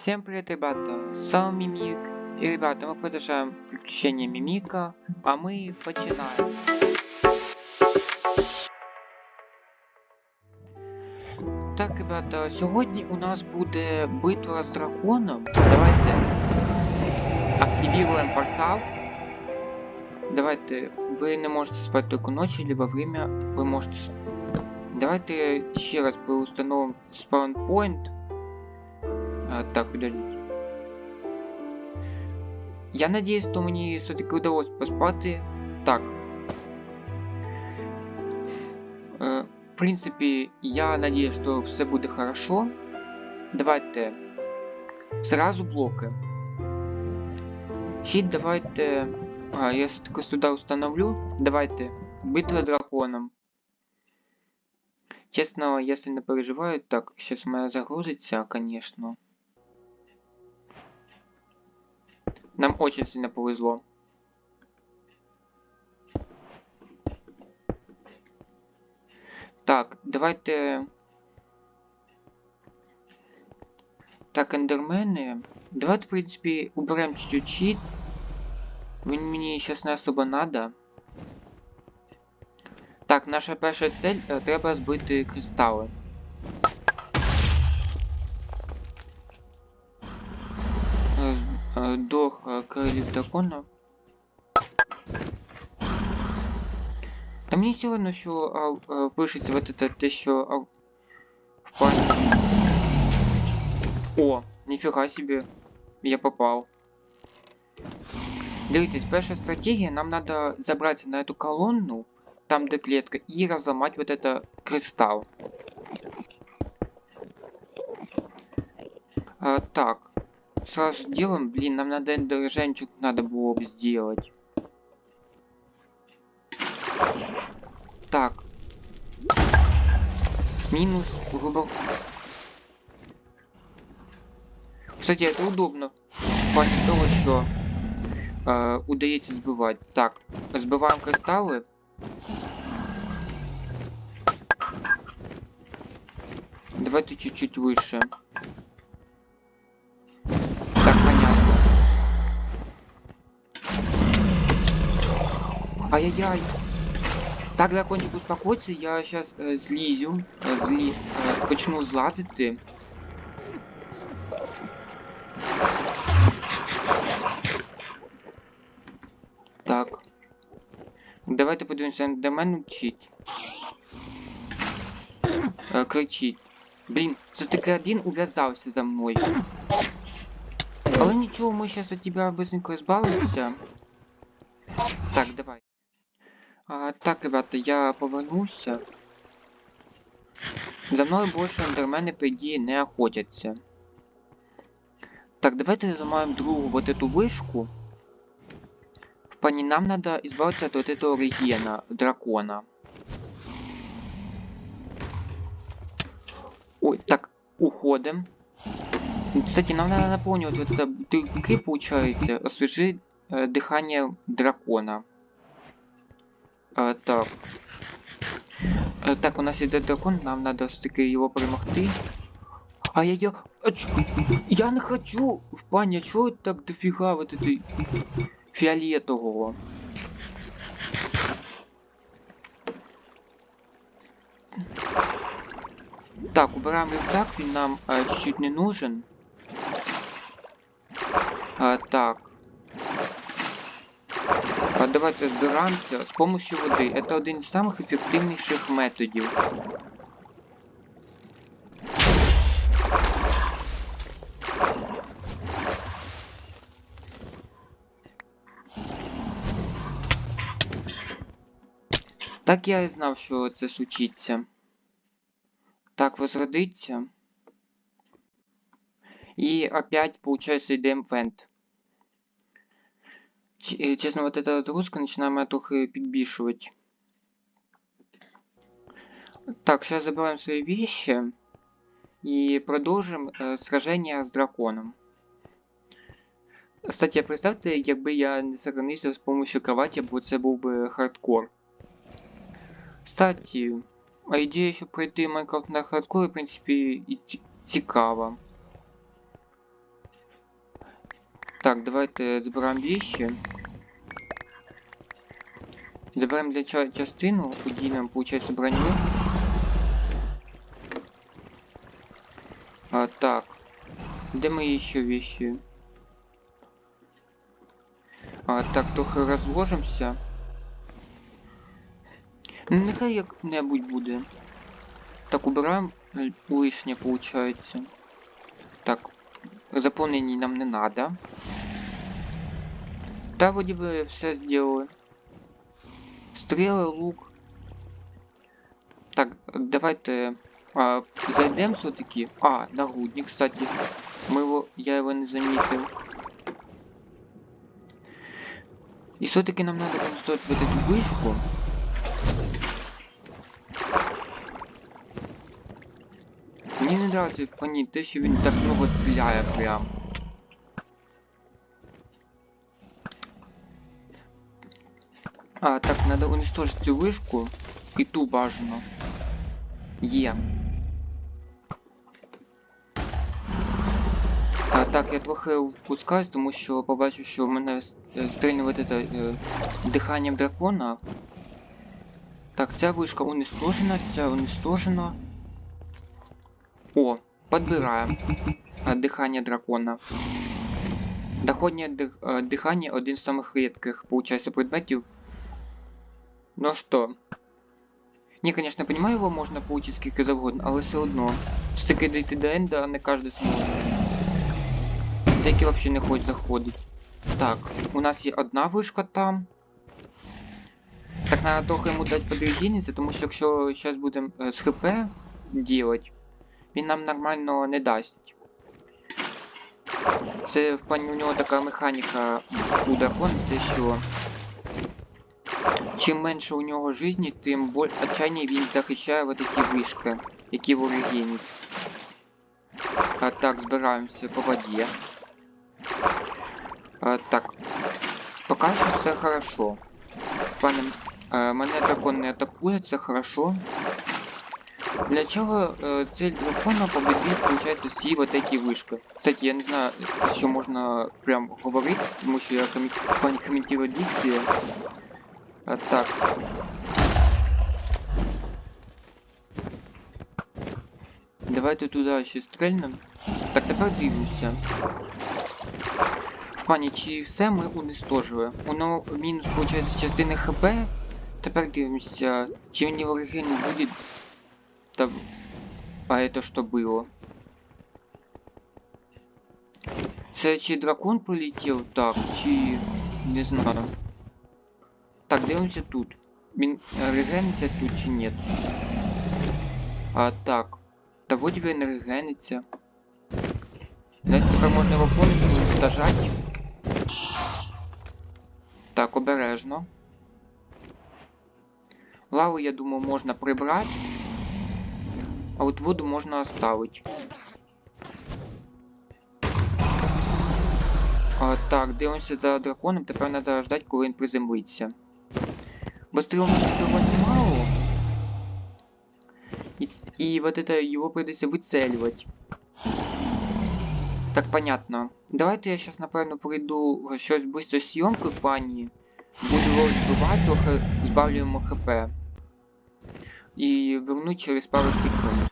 Всем привет, ребята! С вами Мимик. И, ребята, мы продолжаем приключения Мимика, а мы починаем. Так, ребята, сьогодні у нас буде битва з драконом. Давайте активируем портал. Давайте, ви не можете спати тільки ночі, либо время ви можете спати. Давайте ще раз переустановимо спаунпоинт. Так, подождите. Я надеюсь, что мені все-таки удалось поспати. Так. Е, в принципі, я надеюсь, что все буде хорошо. Давайте сразу блоки. Щит давайте... А, я все-таки сюда установлю. Давайте. Битва драконом. Честно, если не переживаю, так, сейчас моя загрузится, конечно. Нам очень сильно повезло. Так, давайте... Так, ендермени. Давайте, в принципе, уберем чуть-чуть щит. Він мені не особо надо. Так, наша перша цель е, треба збити кристали. е, До е, крилів дракона. Та мені все одно, що а, а, пишеться вот это те, що а, в плані. О, ніфіга собі. Я попав. Дивіться, перша стратегія, нам надо забраться на эту колонну, там где клетка, и разломать вот это кристалл. А, так, сразу сделаем, блин, нам надо эндерженчик надо было бы сделать. Так. Минус, грубо... Кстати, это удобно. Плане того, что э, удается сбивать. Так, сбиваем кристаллы. Давайте чуть-чуть выше. Ай-яй-яй. Так, дракончик, успокойся, я сейчас э, злізю, э, злі, э, почну злазити. Так. Давайте подивимося, до мене вчить. Е, кричить. Блін, все-таки один ув'язався за мною. Але нічого, ми зараз від тебе быстренько збавимося. Так, давай. А, так, ребята, я повернувся. За мною більше ендермени, по ідеї, не охотяться. Так, давайте зламаем другу вот эту вышку. В плане нам надо избавиться от вот этого регена, дракона. Ой, так, уходим. Кстати, нам надо наполнить вот это бутылки, получается, освежи э, дыхание дракона. А, так. Э, так, у нас идет дракон, нам надо все-таки его перемогти. А я, я, а ч- я не хочу в плане, а чого так дофіга вот этой фіолетового? Так, убираем рюкзак, він нам а, чуть-чуть не нужен. А, так. А давайте збираємося з помощью води. Это один из самых эффективнейших методів. Так я і знав, що це случиться. Так, возродиться. И опять, получается, идем вент. Ч э, честно, вот эта разгрузка начинает меня трохи подбишивать. Так, сейчас забираем свои вещи. И продолжим э, сражение с драконом. Кстати, представьте, якби я не сохранився з помощью кровати, бо це був би хардкор. Кстати, а ідея, щоб пройти Майнкрафт на хардкорі, в принципі, і ці- цікава. Так, давайте збираємо вещи. Забираємо для ча частину, поділимо, получается, броню. А, так. Де мої ще вещи? А, так, трохи розложимося. Ну, нехай як-небудь буде. Так, убираємо е, лишнє, получается. Так, заповнені нам не надо. Та вроді би все сделали. Стріли, лук. Так, давайте а, зайдемо все-таки. А, нагрудник, кстати. Мы его, я его не заметил. И все-таки нам надо поставить вот эту вышку. Мені не нравится в пані те, що він так много стріляє прям. А, так, надо уничтожить цю вишку. І ту бажано. Є. А, так, я трохи впускаюсь, тому що побачив, що в мене с- е, стрільне вот это е, диханням дракона. Так, ця вишка уничтожена, ця уничтожена. О, подбираем. А, дыхание дракона. Доходнее дых, а, дыхание один из самых редких, получается, предметов. Ну что? Не, конечно, понимаю, его можно получить скільки завгодно, але все одно. Все-таки дійти до енда не кожен зможе. Деякі вообще не хочуть заходить. Так, у нас є одна вишка там. Так, треба трохи йому дати подвігіння, тому що якщо зараз будемо з ХП делать, він нам нормально не дасть. Це в плані у нього така механіка у дракона, те що чим менше у нього жизни, тим боль отчаяннее він захищає вот такі вишки, які ворогинять. А, так, збираємося по воді. А, так. Поки що все хорошо. Пане, е, мене дракон не атакує, це хорошо. Для чого е, цель дракона победить, получается, всі вот эти вишки. Кстати, я не знаю, що можна прям говорити, тому що я коментирую дикції. А, так. Давайте туди ще стрельнем. Так, тепер дивлюся. В плані, чи все ми уничтожили. Воно мінус, виходить, частини ХП. Тепер дивимося, чи він вороги не буде. Та... А это что было? Це чи дракон полетів так, чи... не знаю. Так, дивимося тут. Він е, регениться тут чи нет? А так. Та вроді він не регениться. Знаєте, тепер можна його повністю уничтожати. Так, обережно. Лаву, я думаю, можна прибрати. А от воду можна оставить. А, так, дивимося за драконом, тепер треба ждати, коли він приземлиться. Бо стріл у мене сьогодні мало. І, с- і вот это його прийдеться вицелювати. Так, понятно. Давайте я сейчас, напевно, прийду щось близько зйомки в плані. Буду його збивати, трохи збавлюємо хп. І верну через пару секунд.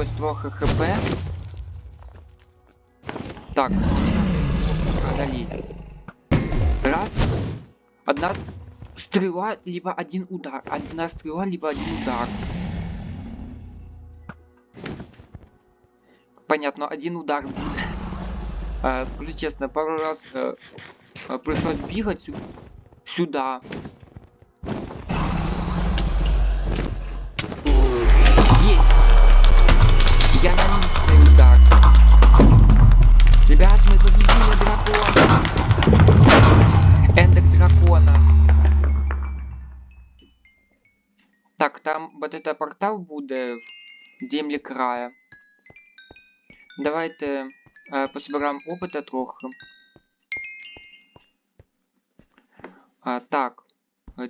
Залишилось трохи хп. Так, одолеть. Раз. Одна стрела, либо один удар. Одна стрела, либо один удар. Понятно, один удар. Э, скажу честно, пару раз э, э, пришлось бегать сю- сюда. Так, там вот это портал буде в землі края. Давайте е, пособираємо опита трохи. А, так. Е,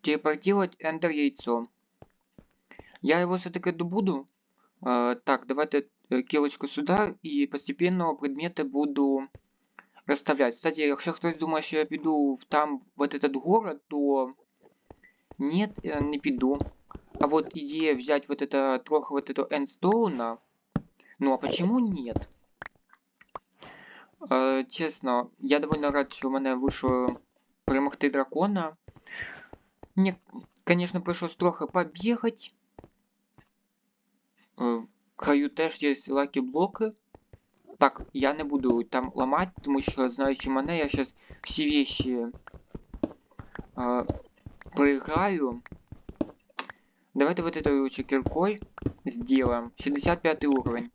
Телепортировать Эндер яйцо. Я его все-таки добуду. Э, так, давайте э, килочку сюда и постепенно предметы буду расставлять. Кстати, якщо хтось думає, що я піду в там, в этот город, то нет, я не піду. А вот идея взять вот это, трохи вот это эндстоуна, ну а почему нет? Э, чесно, я довольно рад, що в мене вийшло перемогти дракона. Мне, конечно, пришлось трохи побегать. Е, В краю теж є лакі блоки. Так, я не буду там ламати, тому що, знаючи мене, я зараз всі вещи е, проиграю. Давайте вот этой лучше киркой сделаем. 65 уровень.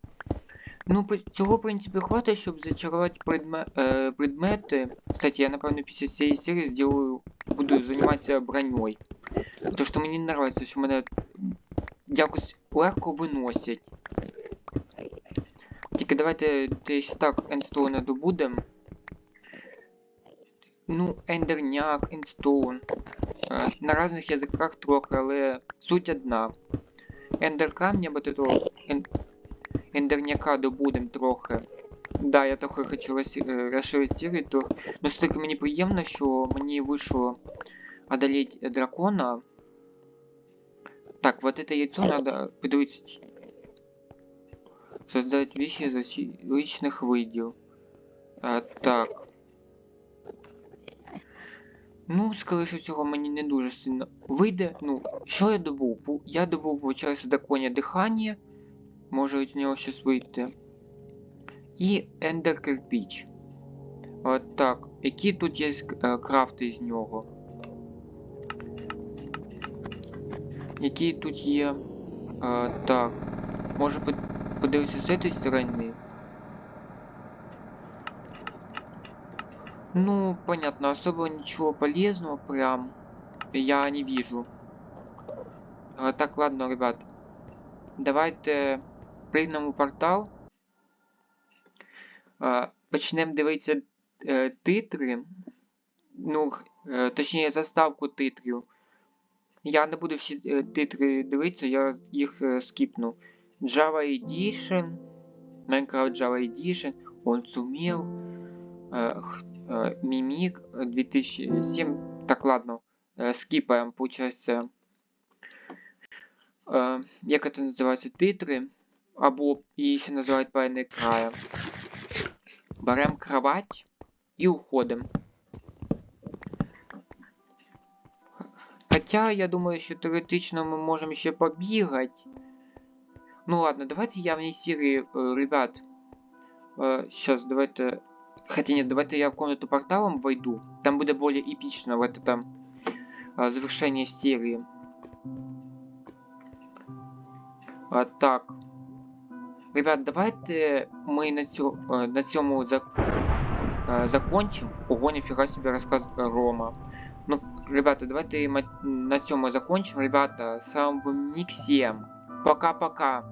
Ну, по- цього, в принципі, хватить, щоб зачарувати предме е, предмети. Кстати, я, напевно, після цієї серії сделаю, буду займатися броньою. Тому що мені не нравится, що мене якось легко виносять. Тільки давайте десь так ендстоуна добудем. Ну, ендерняк, ендстоун. Е, На різних язиках трохи, але суть одна. Ендер камня, вот этого ен... ендерняка добудем трохи. Да, я трохи хочу розши- е, розширити серію, то... Ну, все-таки мені приємно, що мені вийшло одолеть дракона. Так, вот это яйцо надо подивитися. Создать вещи различных видів. А, так. Ну, скоріше всього, мені не дуже сильно вийде. Ну, що я добув? Я добув, виходить, драконє дихання. Може з нього щось вийти. І ендер кирпіч. Так. Які тут є е, крафти з нього? Які тут є. Е, так. Може подивитися з цієї сторони. Ну, понятно, особо ничего полезного прям я не вижу. Так, ладно, ребят. Давайте прийдемо у портал. Почнемо дивитися е, титри. Ну, е, точніше, заставку титрів. Я не буду всі е, титри дивитися, я їх скіпну. Java Edition, Minecraft Java Edition, он сумел, Мимик э, 2007, так ладно, э, скипаем, получается, э, як это називається, титри, або її ще називають правильний края. Берем кровать і уходим. Хотя, я думаю, що теоретично ми можемо ще побігати. Ну ладно, давайте я в ней серии, э, ребят. сейчас, давайте... Хотя нет, давайте я в комнату порталом войду. Там будет более эпично вот это э, завершение серии. А, так. Ребят, давайте мы на, э, на цьому зак... закончим. Ого, нифига себе рассказ Рома. Ну, ребята, давайте на цьому закончим. Ребята, с вами был Ник 7. Пока-пока.